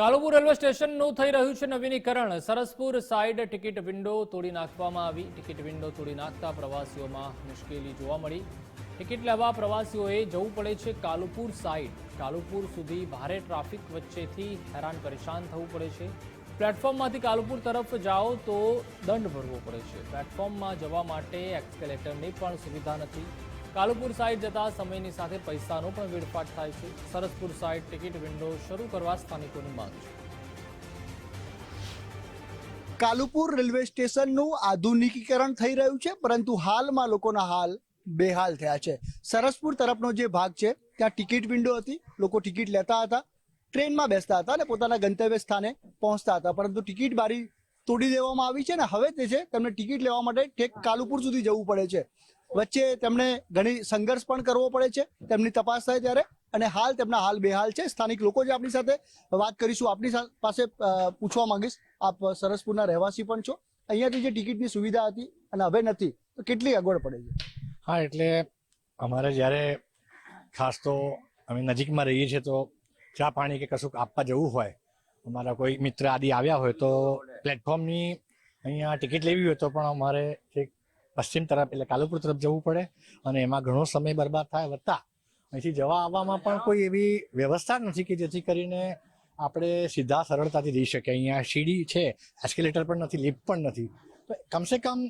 Kalupur railway સ્ટેશનનું થઈ રહ્યું છે નવીનીકરણ. સરસપુર સાઈડ ટિકિટ વિન્ડો તોડી નાખવામાં આવી. ટિકિટ વિન્ડો તોડી નાખતા પ્રવાસીઓમાં મુશ્કેલી જોવા મળી. ટિકિટ લેવા પ્રવાસીઓએ જવું પડે છે કાલુપુર સાઈડ કાલુપુર સુધી ભારે ટ્રાફિક વચ્ચેથી હેરાન પરેશાન થવું પડે છે. પ્લેટફોર્મમાંથી કાલુપુર તરફ જાઓ તો દંડ ભરવો પડે છે. પ્લેટફોર્મમાં જવા માટે એક્સકેલેટરની પણ સુવિધા નથી. કાલુપુર સાઈડ જતા સમયની સાથે પૈસાનો પણ વેડફાટ થાય છે. સરસપુર સાઈડ ટિકિટ વિન્ડો શરૂ કરવા સ્થાનિકોની માંગ છે. કાલુપુર રેલવે સ્ટેશનનું આધુનિકીકરણ થઈ રહ્યું છે, પરંતુ હાલમાં લોકોના હાલ બેહાલ થયા છે. સરસપુર તરફનો જે ભાગ છે, ત્યાં ટિકિટ વિન્ડો હતી, લોકો ટિકિટ લેતા હતા, ટ્રેનમાં બેસતા હતા અને પોતાના ગંતવ્ય સ્થાને પહોંચતા હતા. પરંતુ ટિકિટ બારી તોડી દેવામાં આવી છે ને હવે તે છે, તેમને ટિકિટ લેવા માટે ઠેક કાલુપુર સુધી જવું પડે છે. વચ્ચે તેમણે ઘણી સંઘર્ષ પણ કરવો પડે છે, તેમની તપાસ થાય ત્યારે. અને હાલ તેમના હાલ બેહાલ છે. સ્થાનિક લોકો જે આપણી સાથે વાત કરીશું, આપની પાસે પૂછવા માંગીશ. આપ સરસપુરના રહેવાસી પણ છો. અહીંયાથી જે ટિકિટની સુવિધા હતી અને હવે નથી, તો કેટલી અગવડ પડે છે? હા, એટલે અમારે જ્યારે ખાસ તો અમે નજીકમાં રહીએ છીએ, તો ચા પાણી કે કશુંક આપવા જવું હોય, અમારા કોઈ મિત્ર આદિ આવ્યા હોય, તો પ્લેટફોર્મની અહીંયા ટિકિટ લેવી હોય, તો પણ અમારે છેક પશ્ચિમ તરફ એટલે કાલુપુર તરફ જવું પડે અને એમાં ઘણો સમય બરબાદ થાય વત્તા. અહીંથી જવા આવવામાં પણ કોઈ એવી વ્યવસ્થા નથી કે જેથી કરીને આપણે સીધા સરળતાથી જઈ શકીએ. અહીંયા સીડી છે એસ્કેલેટર પણ નથી લિફ્ટ પણ નથી. તો કમસે કમ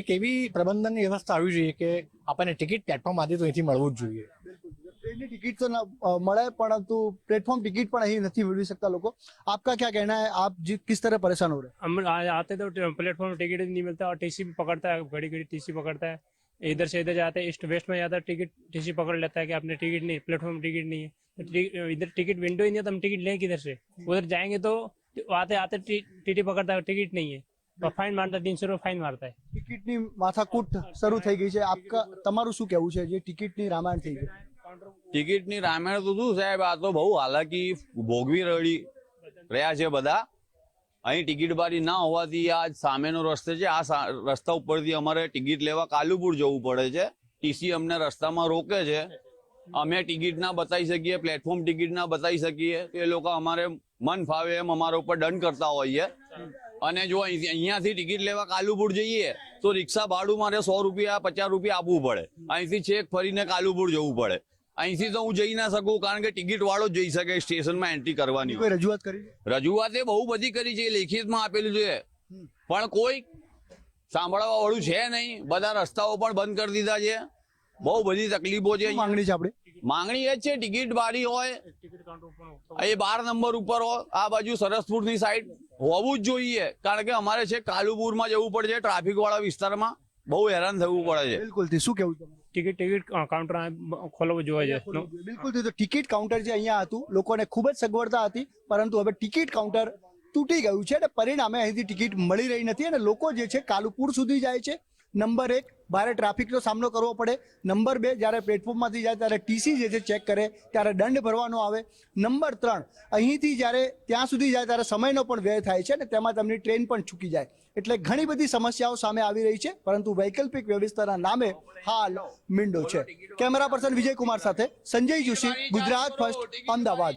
એક એવી પ્રબંધનની વ્યવસ્થા આવવી જોઈએ કે આપણને ટિકિટ પ્લેટફોર્મ આદિ તો અહીંથી મળવું જ જોઈએ. ટ્રેનની ટિકિટ તો ન- અ, મળે પરંતુ પ્લેટફોર્મ टिकट પણ અહીં નથી મેળવી શકતા લોકો આપકા क्या कहना है आप जी किस तरह परेशान हो रहे हैं हम आ- आते तो प्लेटफॉर्म टिकट नहीं मिलता और टीसी पकड़ता है घड़ी घड़ी टीसी पकड़ता है इधर से इधर जाते हैं ईस्ट वेस्ट में जाता है टिकट टीसी पकड़ लेता है कि आपने टिकट नहीं प्लेटफॉर्म टिकट नहीं है तो टी- इधर टिकट विंडो ही नहीं है तो हम टिकट लें किधर से उधर जाएंगे तो आते आते टीटी पकड़ता है टिकट नहीं है तो फाइन मारता है तीन सौ रुपये फाइन मारता है ટિકિટની માથાકૂટ શરૂ થઈ ગઈ છે આપકા તમારું શું કહેવું છે જે ટિકિટની રામાયણ થઈ ગઈ ટિકિટની રામાયણ તો શું સાહેબ? આ તો બહુ હાલાકી ભોગવી રડી રહ્યા છે બધા. અહીં ટિકિટ બારી ના હોવાથી આ સામેનો રસ્તો છે. આ રસ્તા ઉપરથી અમારે ટિકિટ લેવા કાલુપુર જવું પડે છે. ટીસી અમને રસ્તામાં રોકે છે. અમે ટિકિટ ના બતાવી શકીએ પ્લેટફોર્મ ટિકિટ ના બતાવી શકીએ. એ લોકો અમારે મન ફાવે એમ અમારા ઉપર દંડ કરતા હોઈએ. અને જો અહીંયાથી ટિકિટ લેવા કાલુપુર જઈએ, તો રિક્ષા ભાડું મારે સો રૂપિયા, પચાસ રૂપિયા આપવું પડે. અહીંથી છેક ફરીને કાલુપુર જવું પડે. અહીંથી તો હું જઈ ના શકું કારણ કે ટિકિટ વાળો જઈ શકે સ્ટેશનમાં એન્ટ્રી કરવાની કોઈ રજૂઆત કરી રજૂઆત એ બહુ બધી કરી છે લેખિતમાં આપેલું છે. પણ કોઈ સાંભળવા વાળું છે નહીં. બધા રસ્તાઓ પણ બંધ કરી દીધા છે. બહુ બધી તકલીફો છે માંગણી છે આપણે? માંગણી એ જ છે ટિકિટ બારી હોય એ બાર નંબર ઉપર હોય આ બાજુ સરસપુરની સાઈડ હોવું જ જોઈએ. કારણ કે અમારે છે કાલુપુરમાં જવું પડે છે ટ્રાફિક વાળા વિસ્તારમાં બહુ હેરાન થવું પડે છે. બિલકુલ શું કેવું ટિકિટ ટિકિટ કાઉન્ટર ખોલવું જોઈએ. બિલકુલ તો ટિકિટ કાઉન્ટર જે અહીંયા હતું લોકોને ખૂબ જ સગવડતા હતી પરંતુ હવે ટિકિટ કાઉન્ટર તૂટી ગયું છે અને પરિણામે અહીંથી ટિકિટ મળી રહી નથી અને લોકો જે છે કાલુપુર સુધી જાય છે. નંબર એક ભારે ટ્રાફિકનો સામનો કરવો પડે. નંબર બે, જ્યારે પ્લેટફોર્મમાંથી જાય ત્યારે ટીસી જે છે ચેક કરે, ત્યારે દંડ ભરવાનો આવે. નંબર ત્રણ, અહીંથી જ્યારે ત્યાં સુધી જાય ત્યારે સમયનો પણ વ્યય થાય છે અને તેમાં તેમની ટ્રેન પણ ચૂકી જાય. એટલે ઘણી બધી સમસ્યાઓ સામે આવી રહી છે, પરંતુ વૈકલ્પિક વ્યવસ્થાના નામે હાલ મીંડો છે. કેમેરા પર્સન વિજયકુમાર સાથે સંજય જોશી, ગુજરાત ફર્સ્ટ, અમદાવાદ.